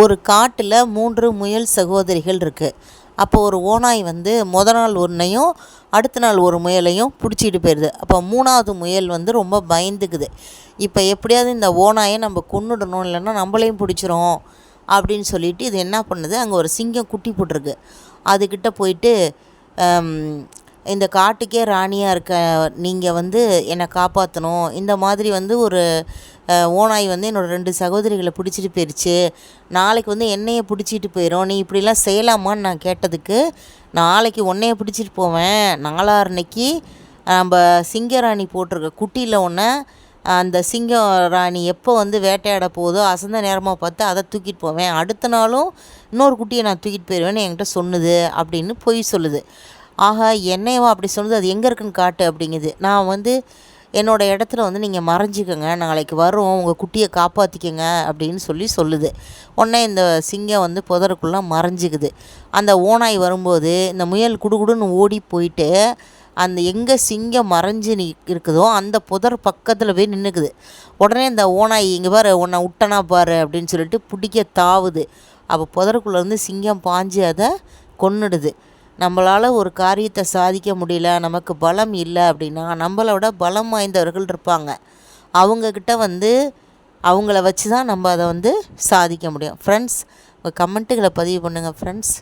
ஒரு காட்டில் மூன்று முயல் சகோதரிகள் இருக்குது அப்போ ஒரு ஓநாய் வந்து முத நாள் ஒன்றையும் அடுத்த நாள் ஒரு முயலையும் பிடிச்சிட்டு போயிடுது அப்போ மூணாவது முயல் வந்து ரொம்ப பயந்துக்குது. இப்போ எப்படியாவது இந்த ஓநாயை நம்ம கொன்னுடணும் இல்லைன்னா நம்மளையும் பிடிச்சிரும் அப்படின்னு சொல்லிட்டு இது என்ன பண்ணுது? அங்கே ஒரு சிங்கம் குட்டி போட்டிருக்கு. அதுக்கிட்ட போயிட்டு இந்த காட்டுக்கே ராணியாக இருக்க நீங்கள் வந்து என்னை காப்பாற்றணும் இந்த மாதிரி வந்து ஒரு ஓனாய் வந்து என்னோடய ரெண்டு சகோதரிகளை பிடிச்சிட்டு போயிடுச்சு நாளைக்கு வந்து என்னையை பிடிச்சிட்டு போயிடும் நீ இப்படிலாம் செய்யலாமான்னு நான் கேட்டதுக்கு நாளைக்கு உன்னைய பிடிச்சிட்டு போவேன். நாளான்னைக்கு நம்ம சிங்கராணி போட்டிருக்க குட்டியில் ஒன்று அந்த சிங்கம் ராணி எப்போ வந்து வேட்டையாட போதோ அசந்த நேரமாக பார்த்து அதை தூக்கிட்டு போவேன். அடுத்த நாளும் இன்னொரு குட்டியை நான் தூக்கிட்டு போயிடுவேன்னு என்கிட்ட சொன்னுது அப்படின்னு பொய் சொல்லுது. ஆக என்னையவா அப்படி சொன்னது? அது எங்கே இருக்குன்னு காட்டு அப்படிங்குது. நான் வந்து என்னோடய இடத்துல வந்து நீங்கள் மறைஞ்சிக்கோங்க. நாளைக்கு வரும். உங்கள் குட்டியை காப்பாற்றிக்கங்க அப்படின்னு சொல்லி சொல்லுது. உடனே இந்த சிங்கம் வந்து புதருக்குள்ளே மறைஞ்சிக்குது. அந்த ஓனாய் வரும்போது இந்த முயல் குடுகுடுன்னு ஓடி போயிட்டு அந்த எங்கே சிங்கம் மறைஞ்சு நீ இருக்குதோ அந்த புதர் பக்கத்தில் போய் நின்றுக்குது உடனே இந்த ஓனாய் இங்கே பாரு உன்னை விட்டனா பாரு அப்படின்னு சொல்லிட்டு பிடிக்க தாவுது. அப்போ புதருக்குள்ளேருந்து சிங்கம் பாஞ்சு அதை கொன்னுடுது. நம்மளால் ஒரு காரியத்தை சாதிக்க முடியல நமக்கு பலம் இல்லை அப்படின்னா நம்மளோட பலம் வாய்ந்தவர்கள் இருப்பாங்க. அவங்கக்கிட்ட வந்து அவங்கள வச்சு தான் நம்ம அதை வந்து சாதிக்க முடியும். ஃப்ரெண்ட்ஸ் உங்கள் கமெண்ட்டுகளை பதிவு பண்ணுங்கள் ஃப்ரெண்ட்ஸ்